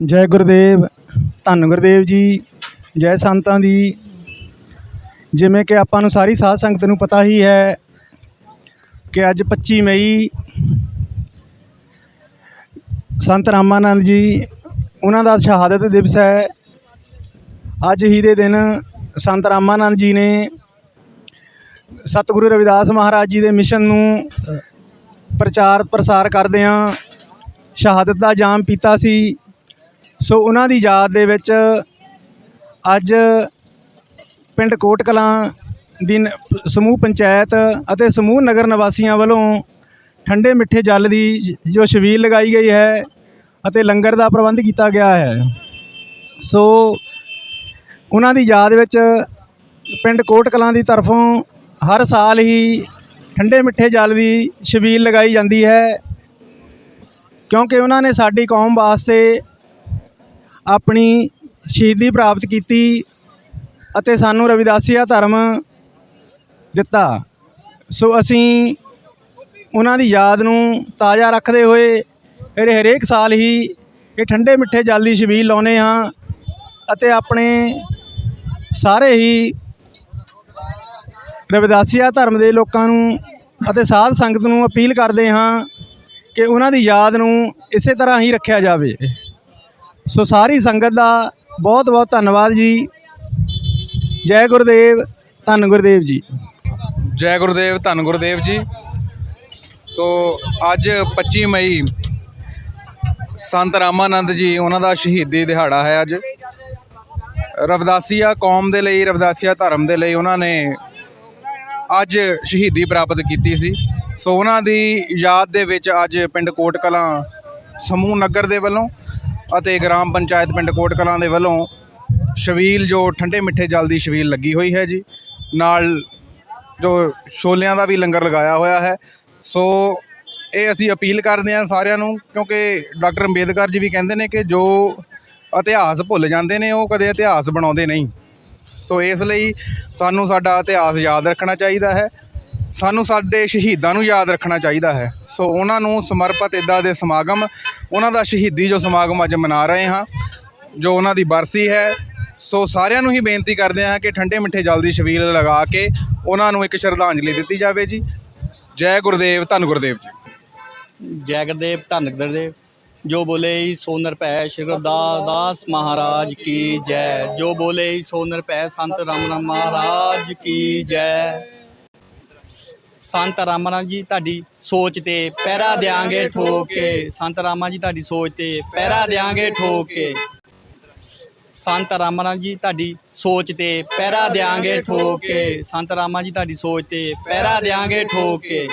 ਜੈ ਗੁਰਦੇਵ, ਧੰਨ ਗੁਰਦੇਵ ਜੀ, ਜੈ ਸੰਤਾਂ ਦੀ। ਜਿਵੇਂ ਕਿ ਆਪਾਂ ਨੂੰ ਸਾਰੀ ਸਾਧ ਸੰਗਤ ਨੂੰ ਪਤਾ ਹੀ ਹੈ ਕਿ ਅੱਜ 25 ਮਈ ਸੰਤ ਰਾਮਾਨੰਦ ਜੀ, ਉਹਨਾਂ ਦਾ ਸ਼ਹਾਦਤ ਦਿਵਸ ਹੈ। ਅੱਜ ਹੀ ਦੇ ਦਿਨ ਸੰਤ ਰਾਮਾਨੰਦ ਜੀ ਨੇ ਸਤਿਗੁਰੂ ਰਵਿਦਾਸ ਮਹਾਰਾਜ ਜੀ ਦੇ ਮਿਸ਼ਨ ਨੂੰ ਪ੍ਰਚਾਰ ਪ੍ਰਸਾਰ ਕਰਦਿਆਂ ਸ਼ਹਾਦਤ ਦਾ ਜਾਮ ਪੀਤਾ ਸੀ। ਸੋ ਉਹਨਾਂ ਦੀ ਯਾਦ ਦੇ ਵਿੱਚ ਅੱਜ ਪਿੰਡ ਕੋਟ ਕਲਾਂ ਦੀ ਨ- ਸਮੂਹ ਪੰਚਾਇਤ ਅਤੇ ਸਮੂਹ ਨਗਰ ਨਿਵਾਸੀਆਂ ਵੱਲੋਂ ਠੰਡੇ ਮਿੱਠੇ ਜਲ ਦੀ ਜੋ ਛਬੀਲ ਲਗਾਈ ਗਈ ਹੈ ਅਤੇ ਲੰਗਰ ਦਾ ਪ੍ਰਬੰਧ ਕੀਤਾ ਗਿਆ ਹੈ। ਸੋ ਉਹਨਾਂ ਦੀ ਯਾਦ ਵਿੱਚ ਪਿੰਡ ਕੋਟ ਕਲਾਂ ਦੀ ਤਰਫੋਂ ਹਰ ਸਾਲ ਹੀ ਠੰਡੇ ਮਿੱਠੇ ਜਲ ਦੀ ਛਬੀਲ ਲਗਾਈ ਜਾਂਦੀ ਹੈ ਕਿਉਂਕਿ ਉਹਨਾਂ ਨੇ ਸਾਡੀ ਕੌਮ ਵਾਸਤੇ ਆਪਣੀ ਸ਼ਹੀਦੀ ਪ੍ਰਾਪਤ ਕੀਤੀ ਅਤੇ ਸਾਨੂੰ ਰਵਿਦਾਸੀਆ ਧਰਮ ਦਿੱਤਾ। ਸੋ ਅਸੀਂ ਉਹਨਾਂ ਦੀ ਯਾਦ ਨੂੰ ਤਾਜ਼ਾ ਰੱਖਦੇ ਹੋਏ ਇਹ ਹਰੇਕ ਸਾਲ ਹੀ ਇਹ ਠੰਡੇ ਮਿੱਠੇ ਜਲ ਦੀ ਛਬੀਲ ਲਾਉਨੇ ਹਾਂ ਅਤੇ ਆਪਣੇ ਸਾਰੇ ਹੀ ਰਵਿਦਾਸੀਆ ਧਰਮ ਦੇ ਲੋਕਾਂ ਨੂੰ ਅਤੇ ਸਾਧ ਸੰਗਤ ਨੂੰ ਅਪੀਲ ਕਰਦੇ ਹਾਂ ਕਿ ਉਹਨਾਂ ਦੀ ਯਾਦ ਨੂੰ ਇਸੇ ਤਰ੍ਹਾਂ ਹੀ ਰੱਖਿਆ ਜਾਵੇ। ਸੋ ਸਾਰੀ ਸੰਗਤ ਦਾ ਬਹੁਤ ਬਹੁਤ ਧੰਨਵਾਦ ਜੀ। ਜੈ ਗੁਰਦੇਵ, ਧੰਨ ਗੁਰਦੇਵ ਜੀ। ਜੈ ਗੁਰਦੇਵ, ਧੰਨ ਗੁਰਦੇਵ ਜੀ। ਸੋ ਅੱਜ 25 ਮਈ ਸੰਤ ਰਾਮਾਨੰਦ ਜੀ, ਉਹਨਾਂ ਦਾ ਸ਼ਹੀਦੀ ਦਿਹਾੜਾ ਹੈ ਅੱਜ। ਰਵਦਾਸੀਆ ਕੌਮ ਦੇ ਲਈ, ਰਵਦਾਸੀਆ ਧਰਮ ਦੇ ਲਈ ਉਹਨਾਂ ਨੇ ਅੱਜ ਸ਼ਹੀਦੀ ਪ੍ਰਾਪਤ ਕੀਤੀ ਸੀ। ਸੋ ਉਹਨਾਂ ਦੀ ਯਾਦ ਦੇ ਵਿੱਚ ਅੱਜ ਪਿੰਡ ਕੋਟ ਕਲਾਂ ਸਮੂਹ ਨਗਰ ਦੇ ਵੱਲੋਂ ਅਤੇ ਗ੍ਰਾਮ ਪੰਚਾਇਤ ਪਿੰਡ ਕੋਟਕਲਾਂ ਦੇ ਵੱਲੋਂ ਛਬੀਲ ਜੋ ਠੰਡੇ ਮਿੱਠੇ ਜਲ ਦੀ ਛਬੀਲ ਲੱਗੀ ਹੋਈ ਹੈ ਜੀ, ਨਾਲ ਜੋ ਛੋਲਿਆਂ ਦਾ ਵੀ ਲੰਗਰ ਲਗਾਇਆ ਹੋਇਆ ਹੈ। ਸੋ ਇਹ ਅਸੀਂ ਅਪੀਲ ਕਰਦੇ ਹਾਂ ਸਾਰਿਆਂ ਨੂੰ, ਕਿਉਂਕਿ ਡਾਕਟਰ ਅੰਬੇਦਕਰ ਜੀ ਵੀ ਕਹਿੰਦੇ ਨੇ ਕਿ ਜੋ ਇਤਿਹਾਸ ਭੁੱਲ ਜਾਂਦੇ ਨੇ, ਉਹ ਕਦੇ ਇਤਿਹਾਸ ਬਣਾਉਂਦੇ ਨਹੀਂ। ਸੋ ਇਸ ਲਈ ਸਾਨੂੰ ਸਾਡਾ ਇਤਿਹਾਸ ਯਾਦ ਰੱਖਣਾ ਚਾਹੀਦਾ ਹੈ। ਸਾਨੂੰ ਸਾਡੇ ਸ਼ਹੀਦਾਂ ਨੂੰ ਯਾਦ ਰੱਖਣਾ ਚਾਹੀਦਾ ਹੈ। ਸੋ ਉਹਨਾਂ ਨੂੰ ਸਮਰਪਿਤ ਇਦਾਂ ਦੇ ਸਮਾਗਮ, ਉਹਨਾਂ ਦਾ ਸ਼ਹੀਦੀ ਜੋ ਸਮਾਗਮ ਅੱਜ ਮਨਾ ਰਹੇ ਹਾਂ, ਜੋ ਉਹਨਾਂ ਦੀ ਬਰਸੀ ਹੈ। ਸੋ ਸਾਰਿਆਂ ਨੂੰ ਹੀ ਬੇਨਤੀ ਕਰਦੇ ਹਾਂ ਕਿ ਠੰਡੇ ਮਿੱਠੇ ਜਲ ਦੀ ਛਬੀਲ ਲਗਾ ਕੇ ਉਹਨਾਂ ਨੂੰ ਇੱਕ ਸ਼ਰਧਾਂਜਲੀ ਦਿੱਤੀ ਜਾਵੇ ਜੀ। ਜੈ ਗੁਰਦੇਵ, ਧੰਨ ਗੁਰਦੇਵ ਜੀ। ਜੈ ਗੁਰਦੇਵ, ਧੰਨ ਗੁਰਦੇਵ। ਜੋ ਬੋਲੇ ਸੋ ਨਿਰਭੈ ਸ਼੍ਰੀ ਗੁਰਦਾਸ ਮਹਾਰਾਜ ਕੀ ਜੈ। ਜੋ ਬੋਲੇ ਸੋ ਨਿਰਭੈ ਸੰਤ ਰਾਮ ਰਾਮ ਮਹਾਰਾਜ ਕੀ ਜੈ। ਸੰਤ ਰਾਮਨਾਥ ਜੀ ਤੁਹਾਡੀ ਸੋਚ ਤੇ ਪਹਿਰਾ ਦਿਆਂਗੇ ਠੋਕ। ਕੇ ਸੰਤ ਰਾਮਾ ਜੀ ਤੁਹਾਡੀ ਸੋਚ ਤੇ ਪਹਿਰਾ ਦਿਆਂਗੇ ਠੋਕ। ਕੇ ਸੰਤ ਰਾਮਨਾਥ ਜੀ ਤੁਹਾਡੀ ਸੋਚ ਤੇ ਪਹਿਰਾ ਦਿਆਂਗੇ ਠੋਕ। ਕੇ ਸੰਤ ਰਾਮਾ ਜੀ ਤੁਹਾਡੀ ਸੋਚ ਤੇ ਪਹਿਰਾ ਦਿਆਂਗੇ ਠੋਕ। ਕੇ